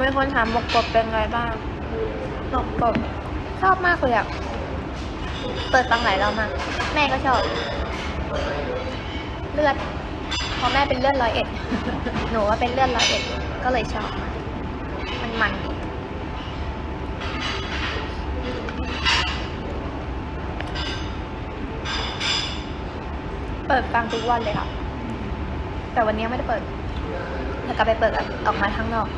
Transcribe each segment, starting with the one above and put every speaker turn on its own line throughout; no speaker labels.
มีคนถามหมกกบเป็นไงบ้างหมกกบชอบมากเลยอะเปิดฟังหลายรอบมาก แม่ก็ชอบ เลือดเพราะแม่เป็นเลือดร้อยเอ็ด หนูว่าเป็นเลือดร้อยเอ็ด ก็เลยชอบ มันมันดีเปิดฟังทุกวันเลยค่ะ แต่วันนี้ไม่ได้เปิดแล้วก็ไปเปิดออกมาข้างนอก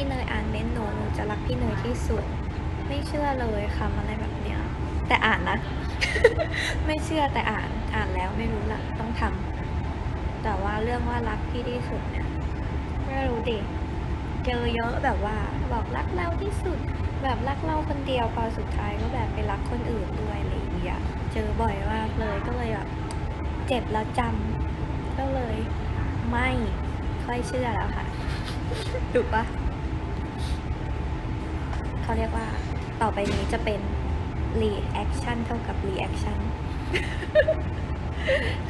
พี่เนยอ่านเม้นหนูหนูจะรักพี่เนยที่สุด ไม่เชื่อเลยคำอะไรแบบเนี้ยแต่อ่านนะ ไม่เชื่อแต่อ่านอ่านแล้วไม่รู้ละต้องทำแต่ว่าเรื่องว่ารักพี่ที่สุดเนี่ยไม่รู้ดิเจอเยอะแบบว่าบอกรักเราที่สุด แบบรักเราคนเดียวพอสุดท้ายก็แบบไปรักคนอื่นด้วยอะไรอย่างเงี้ยเจอบ่อยมากเลยก็เลยแบบเจ็บแล้วจำก็เลยไม่ค่อยเชื่อแล้วค่ะถูกปะ เขาเรียกว่าต่อไปนี้จะเป็น reaction เท่ากับ reaction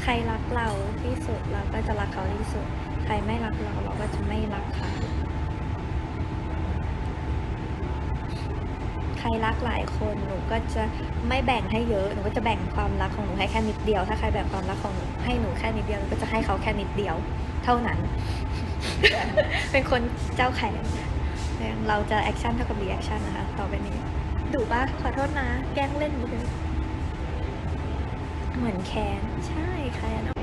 ใครรักเราที่สุดเราก็จะรักเขาที่สุด ใครไม่รักเราเราก็จะไม่รักเขาใครรักหลายคนหนูก็จะไม่แบ่งให้เยอะหนูก็จะแบ่งความรักของหนูให้แค่นิดเดียว ถ้าใครแบ่งความรักของหนูให้หนูแค่นิดเดียวหนูก็จะให้เขาแค่นิดเดียว เท่านั้น เป็นคนเจ้าแข็ง เราจะแอคชั่นเท่ากับรีแอคชั่นนะคะต่อไปนี้ดุปะขอโทษนะ แกล้งเล่นนิดนึงเหมือนแคนใช่แคนะ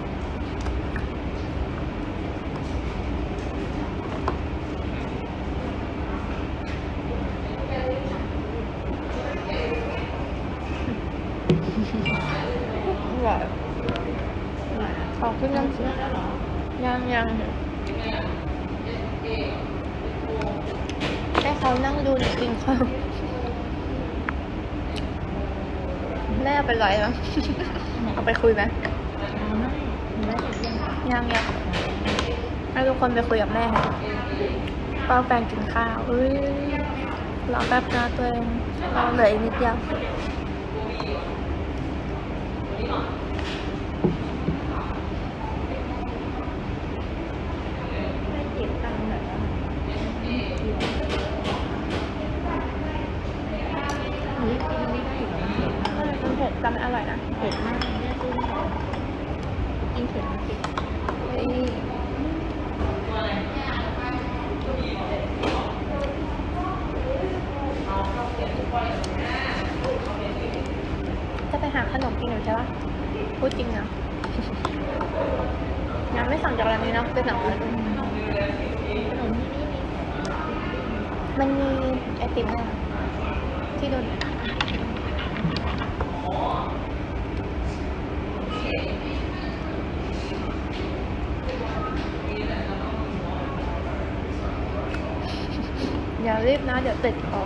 แบบขอบคุณยังยังยังให้ เขานั่งดูหนูกินข้าวแม่เป็นไรแล้วเอาไปคุยไหมยังยังให้ทุกคนไปคุยกับแม่ป้าแฟนกินข้าวเอ้ยรอแป๊บนะตัวเองรอเหลืออีกนิดเดียว ไม่เก็บตังค์แบบว่ามันเผ็ดแต่มันอร่อยนะ
เผ็ดมากแม่ซื้อมากินเผ็ดไม่เผ็ด
เฮ้ยจะไปหา ขนมกินหรือใช่ปะพูดจริงนะยังไม่สั่งจากร้านนี้เนาะไปสั่งร้านอื่น
ขนมที่นี่มี
มันมีไอติมไหมอะที่โดนอย่ารีบนะ เดี๋ยวติดคอ